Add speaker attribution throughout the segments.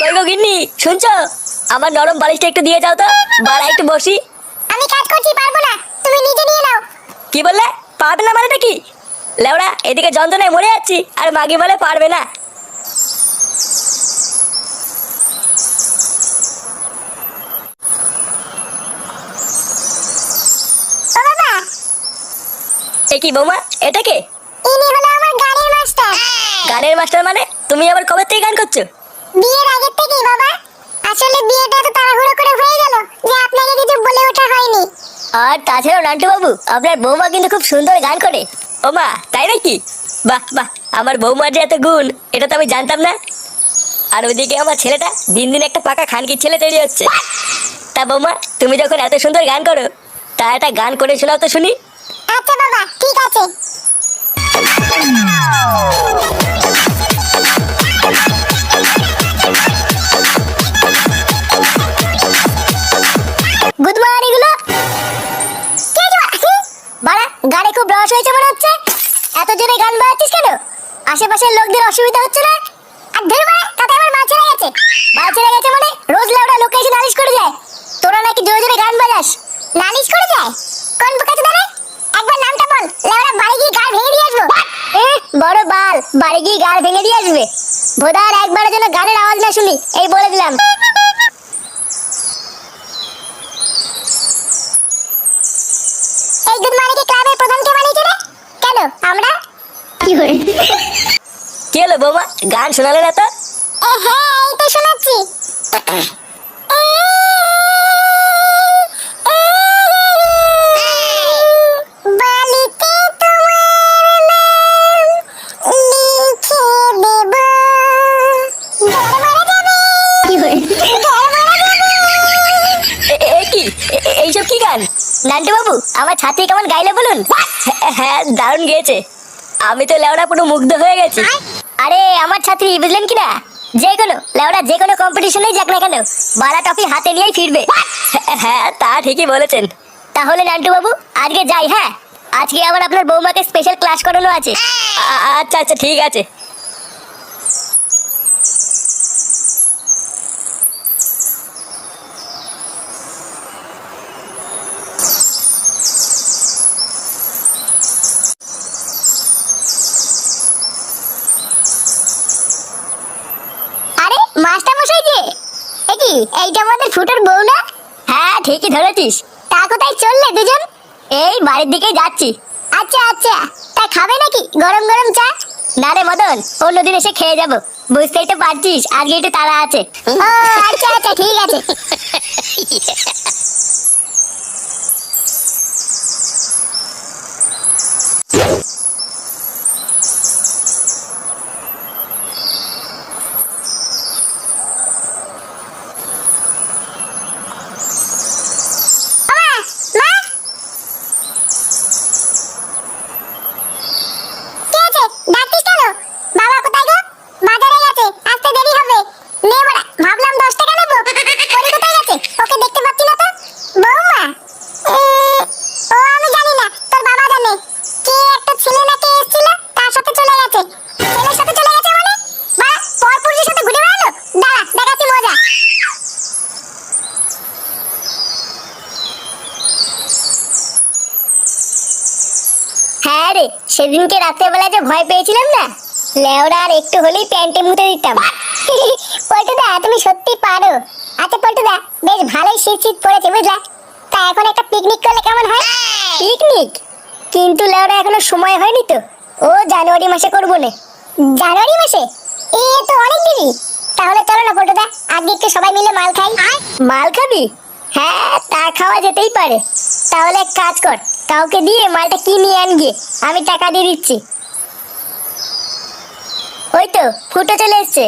Speaker 1: কই গো গিন্নি? শুনছো? আমার নরম বালিশটা একটু দিয়ে যাও তো। বাড়া একটু বসি।
Speaker 2: আমি কাজ করছি পারব না। তুমি নিজে নিয়ে নাও।
Speaker 1: কি বললে? পারবে না মানেটা কি? লেওড়া এদিকে যন্ত্রণায় মরে যাচ্ছি আর মাগি বলে পারবে না। এ কি বৌমা এটা কে?
Speaker 2: ইনি হলো আমার গানের মাস্টার।
Speaker 1: গানের মাস্টার মানে? তুমি আবার কবে থেকে গান করছ?
Speaker 2: বিয়ের আগের থেকেই বাবা। আসলে বিয়েটা তো তাড়াহুড়ো করে হয়ে গেল যে আপনাকে কিছু বলে ওঠা হয়নি।
Speaker 1: আর তাছাড়াও নান্টু বাবু আপনার বৌমা কিন্তু খুব সুন্দর গান করে। ও মা তাই নাকি? বাহ বাহ আমার বৌমার যে এত গুণ এটা তো আমি জানতাম না। আর ওইদিকে আমার ছেলেটা দিন দিন একটা পাকা খানকির ছেলে তৈরি হচ্ছে। তা বৌমা তুমি যখন এত সুন্দর গান করো তা একটা গান করে শোনাও তো শুনি।
Speaker 2: আচ্ছা বাবা ঠিক আছে।
Speaker 1: আশেপাশের অসুবিধা হচ্ছে না?
Speaker 2: আর ধুর বাড়া, তাতে আমার মা ছেড়ে গেছে।
Speaker 1: বাল ছেড়ে গেছে মানে রোজ লেওড়া লোকে এসে নালিশ করে যায় তোরা নাকি জোরে জোরে গান বাজাস।
Speaker 2: নালিশ করে যায় কোন বুকাতে দাঁড়ে একবার নামটা বল। লেওড়া বাড়ি গিয়ে গাল ভেঙে দিয়ে আসব।
Speaker 1: এ, বড় বাল বাড়ি গিয়ে গাল ভেঙে দিয়ে আসবে। ভোদার একবারের জন্য গানের আওয়াজ না শুনি এই বলে দিলাম।
Speaker 2: এই গুড মর্নিং ক্লাবের প্রধান কে বানিয়েছে রে? কেন আমরা?
Speaker 1: কি করে কি হলো বৌমা? গান শোনালে না তো?
Speaker 2: হ্যাঁ এই তো শোনাচ্ছি
Speaker 1: এইসব কি গান? নান্টু বাবু আমার ছাত্রী কেমন গাইলে বলুন? হ্যাঁ, হ্যাঁ দারুণ গেয়েছে। আমি তো লেওড়া পুরো মুগ্ধ হয়ে গেছি। আরে আমার ছাত্রী বুঝলেন কিনা যে কোনো লেওরা যে কোনো কম্পিটিশনেই যাক না কেন বালা টপি হাতে নিয়েই ফিরবে। হ্যাঁ, হ্যাঁ তা ঠিকই বলেছেন। তাহলে নান্টু বাবু আজকে যাই হ্যাঁ? আজকে আবার আপনার বৌমাকে স্পেশাল ক্লাস করানো আছে। আচ্ছা আচ্ছা ঠিক আছে
Speaker 2: আরে মাস্টার মশাই যে এ কি এইটা আমাদের ফুটোর বউ না?
Speaker 1: হ্যাঁ ঠিকই ধরেছিস।
Speaker 2: তা কোথায় চললে দুজন?
Speaker 1: এই বাড়ির দিকেই যাচ্ছি।
Speaker 2: আচ্ছা আচ্ছা। তা খাবে নাকি গরম গরম চা?
Speaker 1: না রে মদন অন্যদিন এসে খেয়ে যাব। বুঝতেই তো পারছিস, আজকে একটু তাড়া আছে।
Speaker 2: ও আচ্ছা আচ্ছা ঠিক আছে বাবা, মা? কে আছে? ডাকছিস কেন? বাবা কোথায় গো? বাজারে গেছে, আসতে দেরি হবে। নে বাড়া, ভাবলাম দশ টাকা নেব। পরি কোথায় গেছে? ওকে দেখতে পাচ্ছি না তো। বৌমা? এ, ও আমি জানি না, তোর বাবা জানে। কে একটা ছেলে না কে এসেছিল, তার সাথে চলে গেছে। ছেলের সাথে চলে গেছে মানে? বাড়া, পরপুরুষের সাথে ঘুরে বেড়ালো? দাঁড়া, দেখাচ্ছি মজা।
Speaker 1: হ্যাঁ রে সেদিনকে রাত্রেবেলা যে ভয় পেয়েছিলাম না লেওরা আর একটু হলেই প্যান্টে মুতে দিতাম।
Speaker 2: পল্টুদা তুমি সত্যি পারো। আচ্ছা পল্টুদা বেশ ভালোই শীত শীত পড়েছে বুঝলা? তা এখন একটা পিকনিক করলে কেমন হয়?
Speaker 1: পিকনিক কিন্তু লেওরা এখনও সময় হয়নি তো। ও জানুয়ারি মাসে করব না।
Speaker 2: জানুয়ারি মাসে? এ তো অনেক দেরি তাহলে চলো না পল্টুদা আজকে একটু সবাই মিলে মাল খাই।
Speaker 1: মাল খাবি? হ্যাঁ তা খাওয়া যেতেই পারে। তাহলে এক কাজ কর, কাউকে দিয়ে মালটা কিনে আনগে আমি টাকা দিয়ে দিচ্ছি। ওই তো, ফুটো চলে এসছে।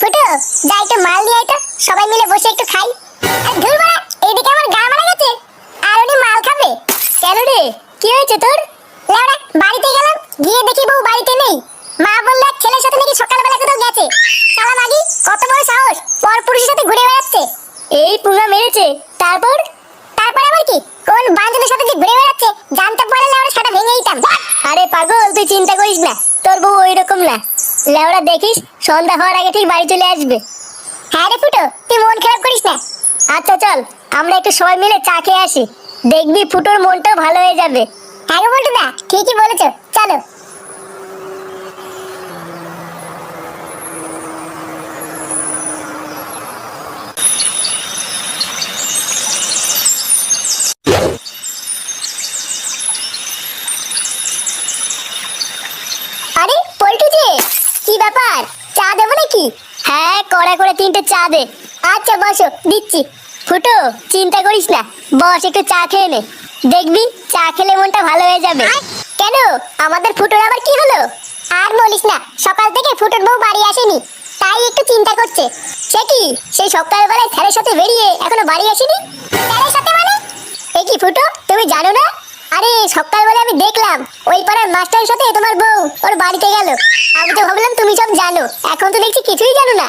Speaker 2: ফুটো, যা তো মাল দিয়ে আয় তো, সবাই মিলে বসে একটু খাই। আর ধুর এইদিকে আমার গা মারা গেছে আর উনি মাল খাবে
Speaker 1: কেন রে কি হয়েছে তোর
Speaker 2: লেওড়া বাড়িতে গেলাম গিয়ে দেখি বউ বাড়িতে নেই মা বলল এক ছেলের সাথে নাকি সকালবেলা কোথাও গেছে সালা মাগি কত বড় সাহস পর পুরুষের সাথে ঘুরে বেড়াচ্ছে
Speaker 1: এই পুঙ্গা মেরেছে তারপর
Speaker 2: তারপরে আবার কি কোন বান্ধবীর সাথে যে ঘুরে বেড়াচ্ছে জানতে পারলে আমরা সেটা ভেঙে দিতাম
Speaker 1: আরে পাগল তুই চিন্তা করিস না, তোর বউ ওই রকম না। লেওড়া দেখিস, সন্ধ্যা হওয়ার আগে ঠিক বাড়ি চলে আসবে।
Speaker 2: হ্যাঁ রে ফুটো, তুই মন খারাপ করিস না?
Speaker 1: আচ্ছা চল, আমরা একটু সবাই মিলে চা খেয়ে আসি। দেখবি ফুটোর মনটাও ভালো হয়ে যাবে।
Speaker 2: হ্যাঁ বলটু দা ঠিকই বলেছ, চলো
Speaker 1: আরে পল্টু যে কি ব্যাপার চা দেবো নাকি হ্যাঁ কড়া করে তিনটে চা দে। আচ্ছা বসো দিচ্ছি। ফুটো চিন্তা করিস না। বস একটু চা খেয়ে নে। দেখবি চা খেলে মনটা ভালো হয়ে যাবে। কেন? আমাদের ফুটোর আবার কি হলো?
Speaker 2: আর বলিস না সকাল থেকে ফুটোর বউ বাড়ি আসেনি। তাই একটু চিন্তা করছে।
Speaker 1: সে কি? সেই সকালবেলায় স্যারের সাথে বেরিয়ে এখনও বাড়ি আসেনি?
Speaker 2: স্যারের সাথে মানে?
Speaker 1: এ কি ফুটো তুমি জানো না? আরে সকালবেলা আমি দেখলাম ওই পাড়ার মাস্টারের সাথে তোমার বউ ওর বাড়িতে গেল। আমি তো ভাবলাম তুমি সব জানো। এখন তো দেখছি কিছুই জানো না।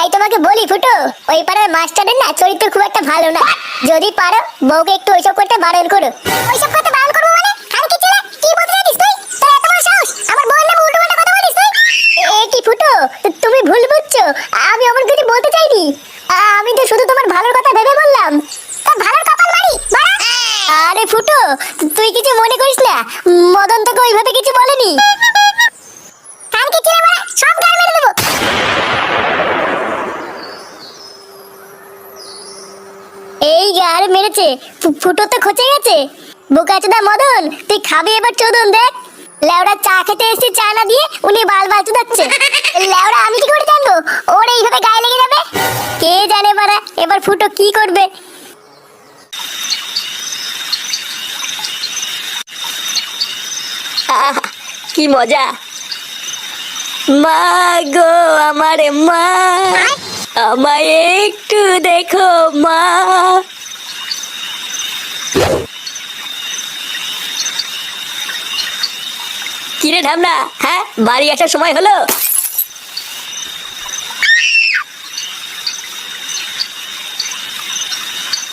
Speaker 1: তাই তোমাকে বলি ফুটো, ওই পাড়ার মাস্টারের না চরিত্র খুব একটা ভালো না। যদি পারো, বউকে একটু ওইসব করতে বারণ করো।
Speaker 2: ওইসব করতে বারণ করব মানে? আর কি ছেলে? কি বলতে চাইছিস তুই? তোর এত বড় সাহস? আমার বউয়ের নামে উল্টো পাল্টা কথা বলিস তুই?
Speaker 1: এ কি ফুটো তুমি ভুল বুঝছ আমি অমন কিছু বলতে চাইনি আ- আমি তো শুধু তোমার ভালোর কথা ভেবে বললাম
Speaker 2: তোর ভালোর কপাল মারি বাড়া
Speaker 1: আরে ফুটো তুই কিছু মনে করিস না মদন তোকে ওইভাবে কিছু বলেনি
Speaker 2: আর কি ছেলে বাড়া সব গাল মেরে দেবো
Speaker 1: এই মেরেছে। ফুটো তো খচে গেছে। বোকাচোদা মদন তুই খাবি এবার চোদন দেখ। লেওড়া চা খেতে এসেছি চা না দিয়ে উনি বাল বাল চুদাচ্ছে। লেওড়া আমি কি করে জানব? ওর এইভাবে গায়ে লেগে যাবে? কে জানে বাড়া এবার ফুটো কি করবে? কি মজা। মা গো আমারে মা। আমায় একটু দেখো মা। কিরে ঢামনা হ্যাঁ বাড়ি আসার সময় হলো?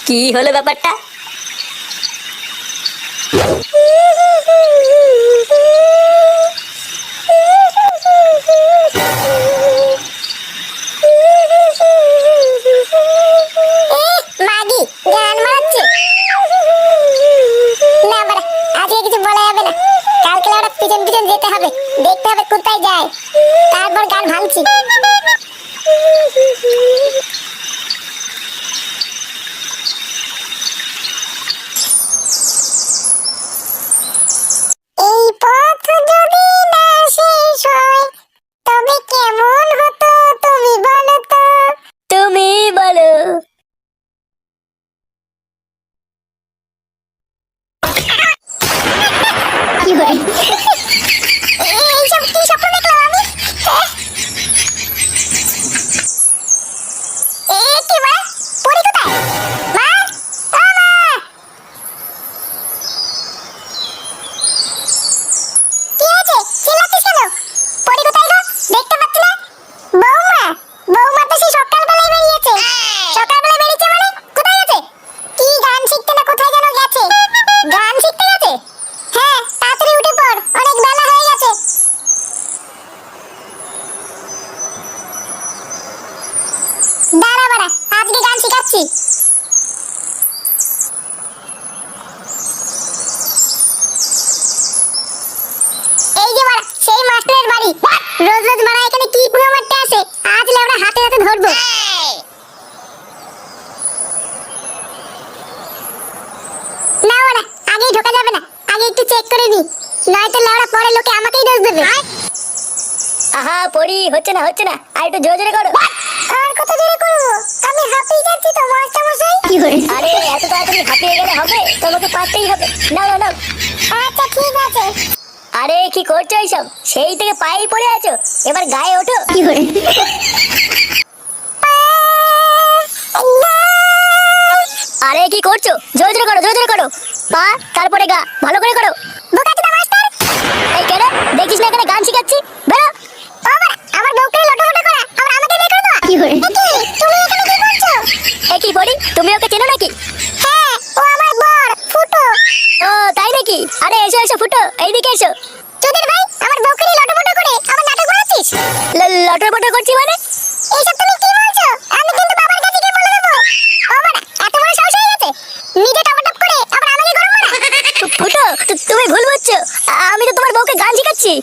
Speaker 1: কি হলো ব্যাপারটা?
Speaker 2: পরে লোকে আমাকেই দোষ দেবে।
Speaker 1: আহা পড়ি হচ্ছে না হচ্ছে না। আর একটু জোরে জোরে করো।
Speaker 2: আর কত জোরে করব? আমি হাঁপিয়ে যাচ্ছি তো মাস্টার মশাই
Speaker 1: কি করে আরে এত তাড়াতাড়ি হাঁপিয়ে গেলে হবে? তোমাকে পারতেই হবে। নাও নাও নাও।
Speaker 2: আচ্ছা ঠিক আছে।
Speaker 1: আরে কি করছ এইসব? সেই থেকে পায়েই পড়ে আছো? এবার গায়ে ওঠো। কি করে আরে কি করছ? জোরে জোরে করো জোরে জোরে করো। পা তারপরে গা। ভালো করে করো। আরে এসো এসো ফুটো এইদিকে এসো।
Speaker 2: তোদের ভাই আমার বকরি নিয়ে লটপট করে আমার নাটক করছিস লটপট করছি
Speaker 1: মানে? এইসব তুমি
Speaker 2: কি বলছো?
Speaker 1: আমি কিন্তু বাবার কাছে গিয়ে বলে দেবো। আমার এত
Speaker 2: বড় সাহস হয়ে গেছে। নিজে টপটপ করে আবার আমারই গরম
Speaker 1: মারা ফুটো তুমি ভুল
Speaker 2: বুঝছ। আমি তো তোমার বউকে
Speaker 1: গান শেখাচ্ছি।